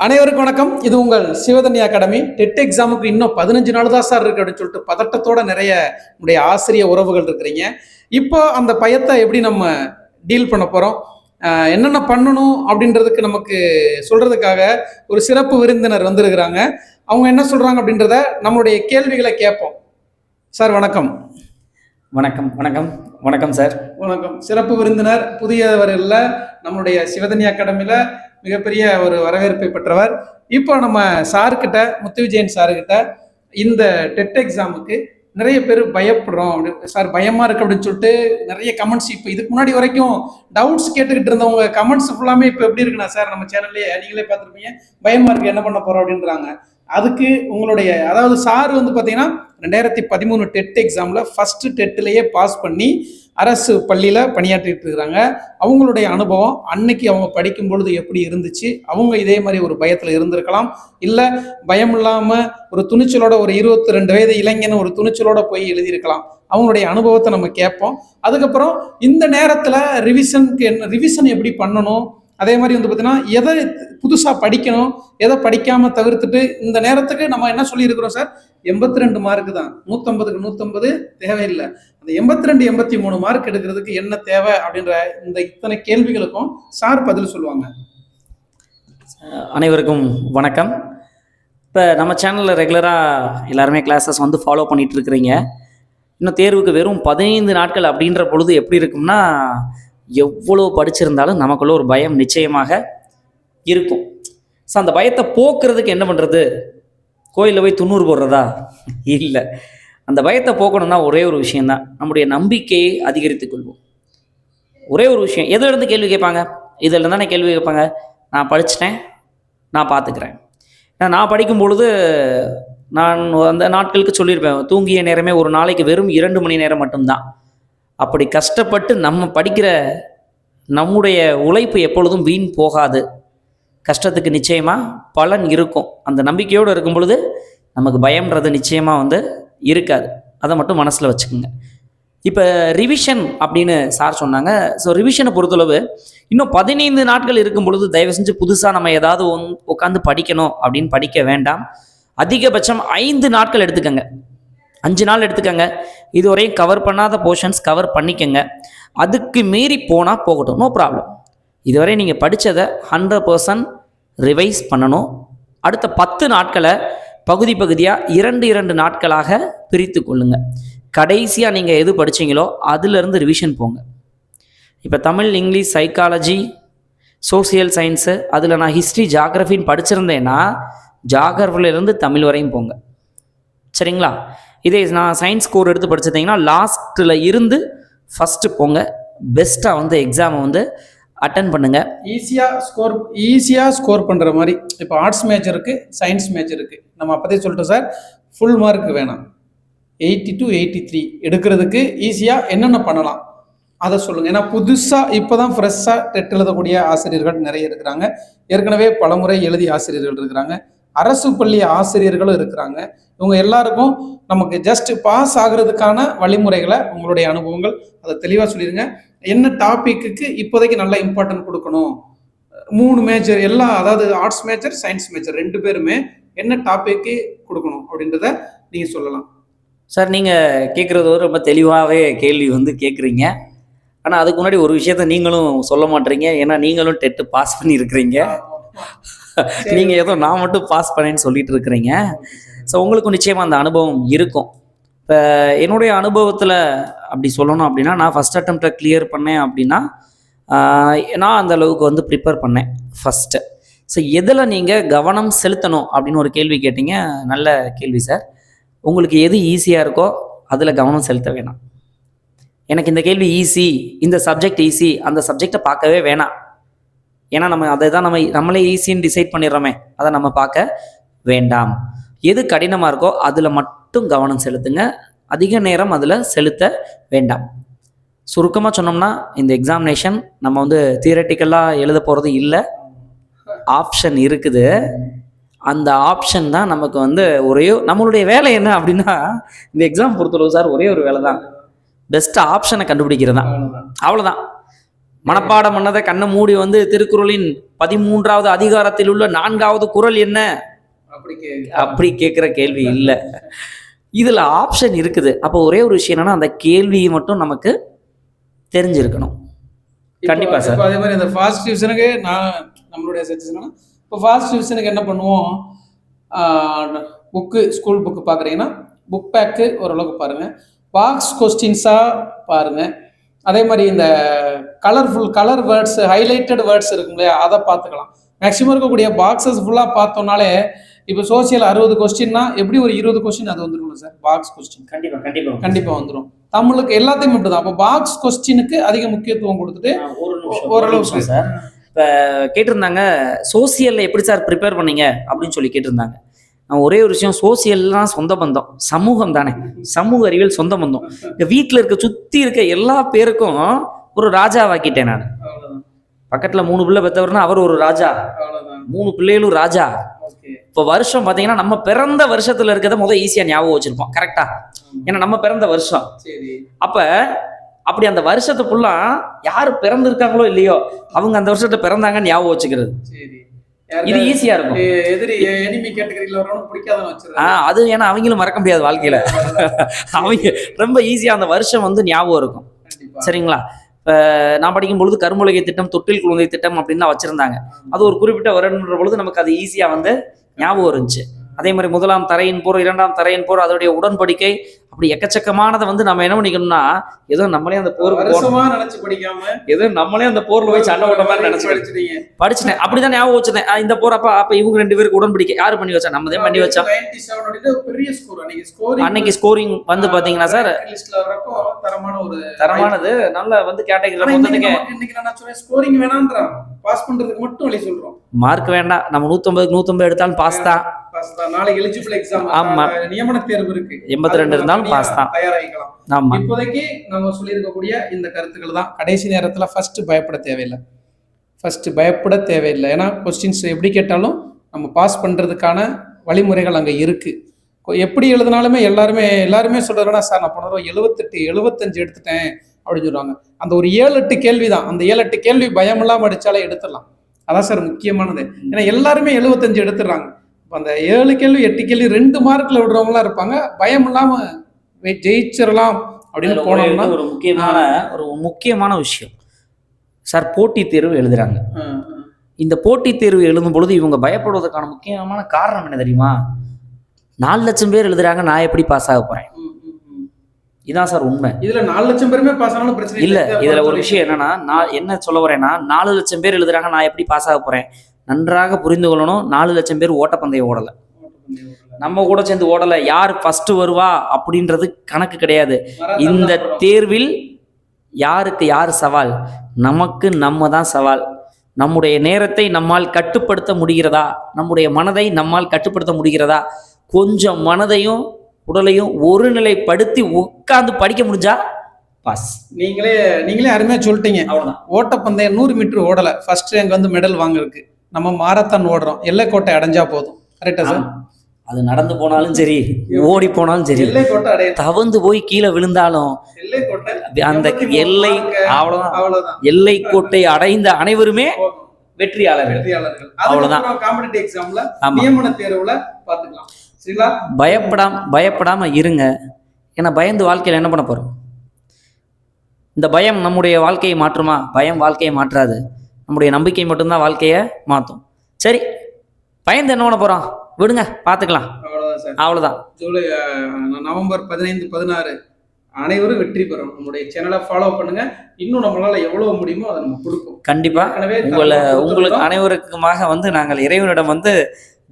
அனைவருக்கும் வணக்கம். இது உங்கள் சிவதன்யா அகாடமி. டெட் எக்ஸாமுக்கு இன்னும் பதினஞ்சு நாள் தான் சார் இருக்கு அப்படின்னு சொல்லிட்டு பதட்டத்தோட நிறைய நம்முடைய ஆசிரிய உறவுகள் இருக்கிறீங்க. இப்போ அந்த பயத்தை எப்படி நம்ம டீல் பண்ண போறோம்? ஆஹ் என்னென்ன பண்ணணும் அப்படின்றதுக்கு நமக்கு சொல்றதுக்காக ஒரு சிறப்பு விருந்தினர் வந்திருக்கிறாங்க. அவங்க என்ன சொல்றாங்க அப்படின்றத நம்மளுடைய கேள்விகளை கேட்போம். சார் வணக்கம். வணக்கம் வணக்கம். வணக்கம் சார் வணக்கம். சிறப்பு விருந்தினர் புதியவர் இல்லை நம்மளுடைய சிவதனி அகாடமியில் மிகப்பெரிய ஒரு வரவேற்பை பெற்றவர். இப்போ நம்ம சார்கிட்ட முத்து விஜயன் சார்கிட்ட இந்த டெட் எக்ஸாமுக்கு நிறைய பேர் பயப்படுறோம் அப்படி சார் பயமா இருக்கு அப்படின்னு சொல்லிட்டு நிறைய கமெண்ட்ஸ் இப்போ இதுக்கு முன்னாடி வரைக்கும் டவுட்ஸ் கேட்டுக்கிட்டு இருந்தவங்க கமெண்ட்ஸ் ஃபுல்லாமே இப்போ எப்படி இருக்குண்ணா சார் நம்ம சேனல்லே நீங்களே பார்த்துருப்பீங்க. பயமா இருக்கு என்ன பண்ண போறோம் அப்படின்றாங்க. அதுக்கு உங்களுடைய அதாவது சார் வந்து பார்த்தீங்கன்னா ரெண்டாயிரத்தி பதிமூணு டெட் எக்ஸாமில் ஃபஸ்ட்டு டெட்டிலேயே பாஸ் பண்ணி அரசு பள்ளியில் பணியாற்றிட்டு இருக்கிறாங்க. அவங்களுடைய அனுபவம் அன்னைக்கு அவங்க படிக்கும் பொழுது எப்படி இருந்துச்சு? அவங்க இதே மாதிரி ஒரு பயத்தில் இருந்திருக்கலாம். இல்லை பயம் இல்லாமல் ஒரு துணிச்சலோட ஒரு இருபத்தி ரெண்டு வயது இளைஞன் ஒரு துணிச்சலோட போய் எழுதியிருக்கலாம். அவங்களுடைய அனுபவத்தை நம்ம கேட்போம். அதுக்கப்புறம் இந்த நேரத்தில் ரிவிஷனுக்கு என்ன ரிவிஷன் எப்படி பண்ணணும்? அதே மாதிரி வந்து பார்த்தீங்கன்னா எதை புதுசாக படிக்கணும் எதை படிக்காமல் தவிர்த்துட்டு இந்த நேரத்துக்கு நம்ம என்ன சொல்லியிருக்கிறோம் சார்? எண்பத்தி ரெண்டு மார்க்கு தான். நூற்றம்பதுக்கு நூற்றம்பது தேவையில்லை. அந்த எண்பத்தி ரெண்டு எண்பத்தி மூணு மார்க் எடுக்கிறதுக்கு என்ன தேவை அப்படின்ற இந்த இத்தனை கேள்விகளுக்கும் சார் பதில் சொல்லுவாங்க. அனைவருக்கும் வணக்கம். இப்போ நம்ம சேனலில் ரெகுலராக எல்லாருமே கிளாஸஸ் வந்து ஃபாலோ பண்ணிட்டு இருக்கிறீங்க. இன்னும் தேர்வுக்கு வெறும் பதினைந்து நாட்கள் அப்படின்ற பொழுது எப்படி இருக்கும்னா எவ்வளோ படிச்சிருந்தாலும் நமக்குள்ள ஒரு பயம் நிச்சயமாக இருக்கும். ஸோ அந்த பயத்தை போக்குறதுக்கு என்ன பண்ணுறது கோயிலில் போய் துண்ணூறு போடுறதா? இல்லை. அந்த பயத்தை போக்கணும்னா ஒரே ஒரு விஷயந்தான் நம்முடைய நம்பிக்கையை அதிகரித்துக் கொள்வோம். ஒரே ஒரு விஷயம். எதுல இருந்து கேள்வி கேட்பாங்க? இதில் தானே கேள்வி கேட்பாங்க? நான் படிச்சிட்டேன். நான் பார்த்துக்கிறேன் ஏன்னா நான் படிக்கும் பொழுது நான் அந்த நாட்களுக்கு சொல்லியிருப்பேன். தூங்கிய நேரமே ஒரு நாளைக்கு வெறும் இரண்டு மணி நேரம் மட்டும்தான். அப்படி கஷ்டப்பட்டு நம்ம படிக்கிற நம்முடைய உழைப்பு எப்பொழுதும் வீண் போகாது. கஷ்டத்துக்கு நிச்சயமாக பலன் இருக்கும். அந்த நம்பிக்கையோடு இருக்கும் பொழுது நமக்கு பயம்ன்றது நிச்சயமாக வந்து இருக்காது. அதை மட்டும் மனசில் வச்சுக்கோங்க. இப்போ ரிவிஷன் அப்படின்னு சார் சொன்னாங்க. ஸோ ரிவிஷனை பொறுத்தளவு இன்னும் பதினைந்து நாட்கள் இருக்கும் பொழுது தயவு செஞ்சு புதுசாக நம்ம ஏதாவது ஒன் உட்காந்து படிக்கணும் அப்படின்னு படிக்க வேண்டாம். அதிகபட்சம் ஐந்து நாட்கள் எடுத்துக்கங்க. அஞ்சு நாள் எடுத்துக்கங்க. இதுவரையும் கவர் பண்ணாத போர்ஷன்ஸ் கவர் பண்ணிக்கங்க. அதுக்கு மீறி போனால் போகட்டும். நோ ப்ராப்ளம் இதுவரை நீங்கள் படித்ததை ஹண்ட்ரட் பர்சன்ட் ரிவைஸ் பண்ணணும். அடுத்த பத்து நாட்களை பகுதி பகுதியாக இரண்டு இரண்டு நாட்களாக பிரித்து கொள்ளுங்கள் கடைசியாக நீங்கள் எது படிச்சீங்களோ அதிலிருந்து ரிவிஷன் போங்க. இப்போ Tamil English psychology social science அதில் நான் ஹிஸ்ட்ரி ஜாகிரஃபின்னு படிச்சிருந்தேன்னா ஜாகிரஃபிலேருந்து தமிழ் வரையும் போங்க. சரிங்களா? இதே நான் சயின்ஸ் ஸ்கோர் எடுத்து படிச்சிருந்தீங்கன்னா லாஸ்ட்டில் இருந்து ஃபஸ்ட்டு போங்க. பெஸ்ட்டாக வந்து எக்ஸாமை வந்து அட்டன் பண்ணுங்கள் ஈஸியாக ஸ்கோர் ஈஸியாக ஸ்கோர் பண்ணுற மாதிரி இப்போ ஆர்ட்ஸ் மேஜருக்கு சயின்ஸ் மேஜருக்கு நம்ம அப்போதே சொல்லிட்டோம் சார் ஃபுல் மார்க் வேணாம். எயிட்டி டு எயிட்டி த்ரீ எடுக்கிறதுக்கு ஈஸியாக என்னென்ன பண்ணலாம்? அதை சொல்லுங்கள் ஏன்னா புதுசாக இப்போ தான் ஃப்ரெஷ்ஷாக டெட் எழுதக்கூடிய ஆசிரியர்கள் நிறைய இருக்கிறாங்க. ஏற்கனவே பலமுறை எழுதிய ஆசிரியர்கள் இருக்கிறாங்க. அரசு பள்ளி ஆசிரியர்களும் இருக்கிறாங்க. இவங்க எல்லாருக்கும் நமக்கு ஜஸ்ட் பாஸ் ஆகுறதுக்கான வழிமுறைகளை உங்களுடைய அனுபவங்கள் அதை தெளிவாக சொல்லிடுங்க. என்ன டாபிக்கு இப்போதைக்கு நல்ல இம்பார்ட்டன்ட் கொடுக்கணும்? மூணு மேஜர் எல்லா அதாவது ஆர்ட்ஸ் மேஜர் சயின்ஸ் மேஜர் ரெண்டு பேருமே என்ன டாபிக்கு கொடுக்கணும் அப்படின்றத நீங்கள் சொல்லலாம். சார் நீங்கள் கேட்குறது வந்து ரொம்ப தெளிவாகவே கேள்வி வந்து கேட்குறீங்க ஆனால் அதுக்கு முன்னாடி ஒரு விஷயத்த நீங்களும் சொல்ல மாட்டீங்க. ஏன்னா நீங்களும் டெட்டு பாஸ் பண்ணியிருக்கிறீங்க. நீங்கள் ஏதோ நான் மட்டும் பாஸ் பண்ணேன்னு சொல்லிட்டு இருக்கிறீங்க. ஸோ உங்களுக்கும் நிச்சயமாக அந்த அனுபவம் இருக்கும். இப்போ என்னுடைய அனுபவத்தில் அப்படி சொல்லணும் அப்படின்னா நான் ஃபஸ்ட் அட்டம்ப்டை கிளியர் பண்ணேன் அப்படின்னா நான் அந்த அளவுக்கு வந்து ப்ரிப்பேர் பண்ணேன் ஃபஸ்ட்டு ஸோ எதில் நீங்கள் கவனம் செலுத்தணும் அப்படின்னு ஒரு கேள்வி கேட்டீங்க? நல்ல கேள்வி சார் உங்களுக்கு எது ஈஸியாக இருக்கோ அதில் கவனம் செலுத்த வேணாம். எனக்கு இந்த கேள்வி ஈஸி இந்த சப்ஜெக்ட் ஈஸி அந்த சப்ஜெக்டை பார்க்கவே வேணாம். ஏன்னா நம்ம அதை தான் நம்ம நம்மளே ஈஸின்னு டிசைட் பண்ணிடுறோமே. அதை நம்ம பார்க்க வேண்டாம். எது கடினமாக இருக்கோ அதில் மட்டும் கவனம் செலுத்துங்க. அதிக நேரம் அதில் செலுத்த வேண்டாம். சுருக்கமாக சொன்னோம்னா இந்த எக்ஸாமினேஷன் நம்ம வந்து தியரட்டிக்கலாக எழுத போகிறது இல்லை. ஆப்ஷன் இருக்குது. அந்த ஆப்ஷன் தான் நமக்கு வந்து ஒரே நம்மளுடைய வேலை என்ன அப்படின்னா இந்த எக்ஸாம் பொறுத்தளவு சார் ஒரே ஒரு வேலை தான் பெஸ்ட் ஆப்ஷனை கண்டுபிடிக்கிறது தான் அவ்வளோதான் மனப்பாடம் பண்ணதை கண்ணை மூடி வந்து திருக்குறளின் பதிமூன்றாவது அதிகாரத்தில் உள்ள நான்காவது குறள் என்ன? அப்படி கே அப்படி கேட்குற கேள்வி இல்லை. இதில் ஆப்ஷன் இருக்குது. அப்போ ஒரே ஒரு விஷயம் என்னன்னா அந்த கேள்வியை மட்டும் நமக்கு தெரிஞ்சிருக்கணும். இப்போ- கண்டிப்பா சார். இப்போ அதே மாதிரி இந்த ஃபாஸ்ட் டிவிஷனுக்கு நான் நம்மளுடைய சஜஷன் இப்போ ஃபாஸ்ட் டிவிஷனுக்கு என்ன பண்ணுவோம்? புக்கு ஸ்கூல் புக்கு பார்க்குறீங்கன்னா புக் பேக்கு ஓரளவுக்கு பாருங்கள் பாக்ஸ் கொஸ்டின்ஸாக பாருங்கள் அதே மாதிரி இந்த colourful colour words highlighted words இருக்கும் இல்லையா அதை பார்த்துக்கலாம். மேக்ஸிமம் இருக்கக்கூடிய பாக்ஸஸ் ஃபுல்லாக பார்த்தோம்னாலே இப்போ சோசியல் அறுபது கொஸ்டின்னா எப்படி ஒரு இருபது கொஸ்டின் அது வந்துருக்கும் சார் பாக்ஸ் கொஸ்டின் கண்டிப்பா கண்டிப்பா கண்டிப்பா வந்துரும். தமிழுக்கு எல்லாத்தையும் இப்படிதான் அப்போ பாக்ஸ் கொஸ்டினுக்கு அதிக முக்கியத்துவம் கொடுத்துட்டு ஓரளவுக்கு. சார். இப்போ கேட்டிருந்தாங்க சோசியல்ல எப்படி சார் ப்ரிப்பேர் பண்ணீங்க? அப்படின்னு சொல்லி கேட்டிருந்தாங்க. ஒரே ஒரு விஷயம் சோசியல்லாம் சொந்த பந்தம். சமூகம் தானே. சமூக அறிவியல் சொந்த பந்தம். இந்த வீட்டில் இருக்க சுத்தி இருக்க எல்லா பேருக்கும் ஒரு ராஜாவாக்கிட்டேன் நான். பக்கத்துல மூணு பிள்ளை பெற்றவர்னா அவர் ஒரு ராஜா. மூணு பிள்ளைகளும் ராஜா. இப்போ வருஷம் பார்த்தீங்கன்னா நம்ம பிறந்த வருஷத்துல இருக்கிறத முதல் ஈஸியாக ஞாபகம் வச்சிருப்போம். கரெக்டா ஏன்னா நம்ம பிறந்த வருஷம். அப்ப அப்படி அந்த வருஷத்தை ஃபுல்லா யார் பிறந்திருக்காங்களோ இல்லையோ அவங்க அந்த வருஷத்தை பிறந்தாங்கன்னு ஞாபகம் வச்சுக்கிறது. சரி. இது ஈஸியா இருக்கும். எதிரி எனிமி கேட்டகரியில வரவனும் பிடிக்காதவன் அது ஏன்னா அவங்களும் மறக்க முடியாது வாழ்க்கையில. அவங்க ரொம்ப ஈஸியா அந்த வருஷம் வந்து ஞாபகம் இருக்கும். சரிங்களா? நான் படிக்கும் பொழுது கருமுலகை திட்டம் தொட்டில் குழந்தை திட்டம் அப்படின்னு தான் வச்சிருந்தாங்க. அது ஒரு குறிப்பிட்ட வருடன்ற பொழுது நமக்கு அது ஈஸியா வந்து ஞாபகம் இருந்துச்சு. அதே மாதிரி முதலாம் தரையின் போர் இரண்டாம் தரையின் போர் அதோடைய உடன்படிக்கை அப்படி எக்கச்சக்கமானதை வந்து நம்ம என்ன பண்ணிக்கணும்னா ஏதோ நம்மளே அந்த போருக்கு வருஷமா நினைச்சு படிக்காம ஏதோ நம்மளே அந்த போர்ல போய் சண்டை போட்ட மாதிரி நினைச்சு படிச்சிட்டீங்க. படிச்சுட்டேன். அப்படிதான் ஞாபகம் வச்சிருந்தேன். இந்த போர் அப்ப அப்ப இவங்க ரெண்டு பேருக்கு உடன்படிக்கை. யாரு பண்ணி வச்சா? நம்ம பண்ணி வச்சோம் 97 அப்படின்றது ஒரு பெரிய ஸ்கோர் அன்னைக்கு ஸ்கோரிங் வந்து பாத்தீங்கன்னா சார்? தரமான ஒரு தரமானது. நல்ல வந்து கேட்டகரியில ஆனா இன்னைக்கு மொத்தத்துக்கு நமக்கு இன்னைக்கு நான் சொல்றேன் ஸ்கோரிங் வேணான்றான் பாஸ் பண்றதுக்கு மட்டும் வழி சொல்றோம். மார்க் வேண்டாம். நம்ம நூத்தம்பதுக்கு நூத்தம்பது எடுத்தாலும் பாஸ் தான். நாளைக்கு எலிஜிபிள் எக்ஸாம் ஆமா. நியமன தேர்வு இருக்கு. 82 அதுக்கு இருந்தாலும் தான். தயாராகிக்கலாம். ஆமா. இப்போதைக்கு நம்ம சொல்லியிருக்கக்கூடிய இந்த கருத்துக்கள் தான். கடைசி நேரத்துல ஃபர்ஸ்ட் பயப்பட தேவையில்லை. ஃபர்ஸ்ட் பயப்பட தேவையில்லை. ஏன்னா கொஸ்டின்ஸ் எப்படி கேட்டாலும் நம்ம பாஸ் பண்றதுக்கான வழிமுறைகள் அங்க இருக்கு. கொ- எப்படி எழுதினாலுமே எல்லாருமே எல்லாருமே சொல்றதுனா சார் நான் போன தடவை எழுபத்தெட்டு எழுபத்தஞ்சு எடுத்துட்டேன் அப்படின்னு சொல்லுவாங்க. அந்த ஒரு ஏழு எட்டு கேள்வி தான். அந்த ஏழு எட்டு கேள்வி பயம் இல்லாம அடிச்சாலே எடுத்துடலாம். அதான் சார் முக்கியமானது. ஏன்னா எல்லாருமே எழுபத்தஞ்சு எடுத்துடுறாங்க. அந்த ஏழு கேள்வி எட்டு கேள்வி ரெண்டு மார்க்ல விடுறவங்களாம் இருப்பாங்க. பயம் இல்லாம வெ- ஜெயிச்சிடலாம் அப்படின்னு போனோம்னா ஒரு முக்கியமான ஒரு முக்கியமான விஷயம். சார் போட்டித் தேர்வு எழுதுறாங்க. இந்த போட்டித் தேர்வு எழுதும் பொழுது இவங்க பயப்படுவதற்கான முக்கியமான காரணம் என்ன தெரியுமா? நாலு லட்சம் பேர் எழுதுறாங்க நான் எப்படி பாஸ் ஆக போறேன். இதான் சார் உண்மை. இதுல நாலு லட்சம் பேருமே பாஸ் ஆனாலும் பிரச்சனை இல்ல. இதை இதுல ஒரு விஷயம் என்னன்னா நான் என்ன சொல்ல வரேன்னா நாலு லட்சம் பேர் எழுதுறாங்க நான் எப்படி பாஸ் ஆக போறேன்? நன்றாக புரிந்து கொள்ளணும். நாலு லட்சம் பேர் ஓட்டப்பந்தயம் ஓடல. நம்ம கூட சேர்ந்து ஓடல. யார் ஃபர்ஸ்ட் வருவா? அப்படின்றது கணக்கு கிடையாது. இந்த. தேர்வில் யாருக்கு யார் சவால்? நமக்கு நம்ம தான் சவால். நம்முடைய நேரத்தை நம்மால் கட்டுப்படுத்த முடிகிறதா? நம்முடைய மனதை நம்மால் கட்டுப்படுத்த முடிகிறதா? கொஞ்சம் மனதையும் உடலையும் ஒருநிலைப்படுத்தி உட்கார்ந்து படிக்க முடிஞ்சா பாஸ் நீங்களே நீங்களே அருமையா சொல்லிட்டீங்க. அவ்வளவுதான். ஓட்டப்பந்தயம் நூறு மீட்டர் ஓடல. ஃபர்ஸ்ட் ரேங்க் வந்து மெடல் வாங்கிருக்கு நம்ம மாரத்தான் ஓடுறோம். எல்லைக்கோட்டை அடைஞ்சா போதும். கரெக்டா சார். அது நடந்து போனாலும் சரி ஓடி போனாலும் சரி. தவந்து போய் கீழே விழுந்தாலும் அந்த 83 எல்லை அவ்வளவுதான். எல்லை கோட்டை அடைந்த அனைவருமே. வெற்றியாளர்கள். அவ்வளவுதான். அவ்வளவுதான் காம்படிட்டிவ் எக்ஸாம்ல ஆமா. நியமன தேர்வுல பாத்துக்கலாம் சரிங்களா? பயப்படாம பயப்படாம இருங்க. ஏன்னா பயந்து வாழ்க்கையில என்ன பண்ண போறோம்? இந்த பயம் நம்முடைய வாழ்க்கையை மாற்றுமா? பயம் வாழ்க்கையை மாற்றாது. நம்முடைய நம்பிக்கை மட்டும்தான் வாழ்க்கையை மாற்றும். சரி பயந்து என்ன பண்ண போறோம் விடுங்க பார்த்துக்கலாம். அவ்வளவுதான் ஜூலை நவம்பர் பதினைந்து பதினாறு அனைவரும் வெற்றி பெறும். நம்முடைய சேனலை ஃபாலோ பண்ணுங்க. இன்னும் நம்மளால எவ்வளவு முடியுமோ அதை நம்ம கொடுப்போம். கண்டிப்பா. உங்களை உங்களுக்கு. அனைவருக்குமாக வந்து நாங்கள் இறைவனிடம் வந்து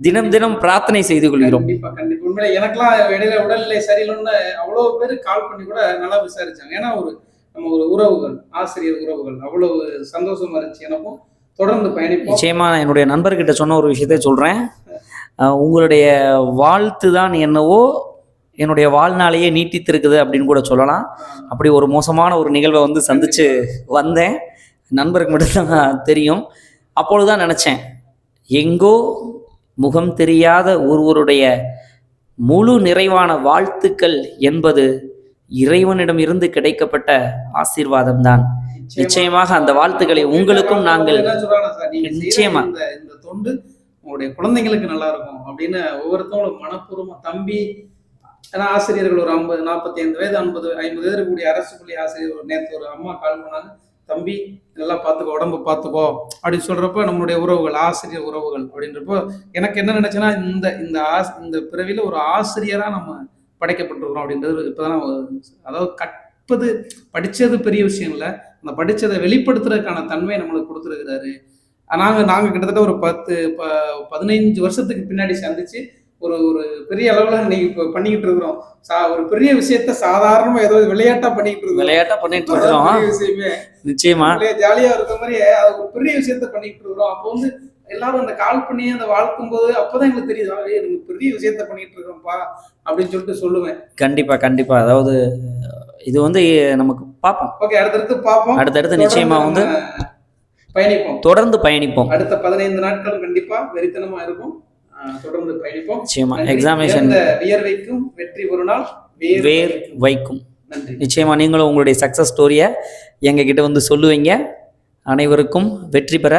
தினம் தினம் பிரார்த்தனை செய்து கொள்கிறோம். கண்டிப்பா கண்டிப்பா. உண்மையில எனக்கெல்லாம் இடையில உடல்நிலை சரியில்லைன்னு அவ்வளவு பேர் கால் பண்ணி கூட நல்லா விசாரிச்சாங்க. ஏன்னா ஒரு நம்ம ஒரு உறவுகள் ஆசிரியர் உறவுகள் அவ்வளவு சந்தோஷமா இருந்துச்சு எனக்கும். தொடர்ந்து பயணிப்போம். நிச்சயமா நான் என்னுடைய நண்பர்கிட்ட சொன்ன ஒரு விஷயத்தை சொல்றேன். உங்களுடைய வாழ்த்து தான் என்னவோ என்னுடைய வாழ்நாளையே நீட்டித்திருக்குது அப்படின்னு கூட சொல்லலாம். அப்படி ஒரு மோசமான ஒரு நிகழ்வை வந்து சந்திச்சு வந்தேன். நண்பருக்கு மட்டும்தான் தெரியும். அப்பொழுதுதான் நினச்சேன் எங்கோ முகம் தெரியாத ஒருவருடைய முழு நிறைவான வாழ்த்துக்கள் என்பது இறைவனிடம் இருந்து கிடைக்கப்பட்ட ஆசீர்வாதம் தான் நிச்சயமாக அந்த வாழ்த்துக்களை உங்களுக்கும் நாங்கள் நிச்சயமா. இந்த இந்த தொண்டு உங்களுடைய குழந்தைங்களுக்கு நல்லா இருக்கும் அப்படின்னு ஒவ்வொருத்தவங்களும் மனப்பூர்வமா தம்பி ஏன்னா ஆசிரியர்கள் ஒரு ஐம்பது நாற்பத்தி ஐந்து வயது ஐம்பது ஐம்பது வயது கூடிய அரசு பள்ளி ஆசிரியர் ஒரு நேற்று ஒரு அம்மா கால் பண்ணாங்க தம்பி நல்லா பார்த்துக்கோ உடம்பு பார்த்துக்கோ அப்படின்னு சொல்றப்ப நம்மளுடைய உறவுகள் ஆசிரியர் உறவுகள் அப்படின்றப்போ எனக்கு என்ன நினைச்சேன்னா இந்த இந்த ஆஸ் இந்த பிறவியில ஒரு ஆசிரியரா நம்ம படைக்கப்பட்டிருக்கிறோம் அப்படின்றது இப்பதான் அதாவது கற்பது படிச்சது பெரிய விஷயம் இல்லை. அந்த படிச்சதை வெளிப்படுத்துறதுக்கான தன்மை நம்மளுக்கு கொடுத்துருக்கிறாரு. நாங்க நாங்க கிட்டத்தட்ட ஒரு பத்து ப பதினைஞ்சு வருஷத்துக்கு பின்னாடி சந்திச்சு ஒரு ஒரு பெரிய அளவுல இன்னைக்கு இப்போ பண்ணிக்கிட்டு இருக்கிறோம். சா ஒரு பெரிய விஷயத்த சாதாரணமா ஏதோ விளையாட்டா பண்ணிக்கிட்டு இருக்கோம் விளையாட்டா பண்ணிட்டு இருக்கிறோம். விஷயமே. நிச்சயமா. ஜாலியா இருக்க மாதிரி ஒரு பெரிய விஷயத்த பண்ணிட்டு இருக்கிறோம். அப்போ வந்து எல்லாரும் அந்த கால் பண்ணி அந்த வாழ்க்கும் போது அப்பதான் எங்களுக்கு தெரியுது ஆ, ஏய், நம்ம பெரிய விஷயத்த பண்ணிட்டு இருக்கோம்ப்பா அப்படின்னு சொல்லிட்டு சொல்லுவேன். கண்டிப்பா கண்டிப்பா. அதாவது இது வந்து நமக்கு பார்ப்போம். ஓகே அடுத்தடுத்து பார்ப்போம். அடுத்தடுத்து நிச்சயமா வந்து பயணிப்போம். தொடர்ந்து பயணிப்போம். அடுத்த பதினைந்து நாட்கள் கண்டிப்பா வெறித்தனமா இருக்கும். தொடர்ந்து பயணிப்போம். நிச்சயமா. எக்ஸாமினேஷன் வியர்வைக்கும் வெற்றி ஒரு நாள் வேர் வைக்கும். நிச்சயமா நீங்களும் உங்களுடைய சக்ஸஸ் ஸ்டோரியை எங்ககிட்ட வந்து சொல்லுவீங்க. அனைவருக்கும் வெற்றி பெற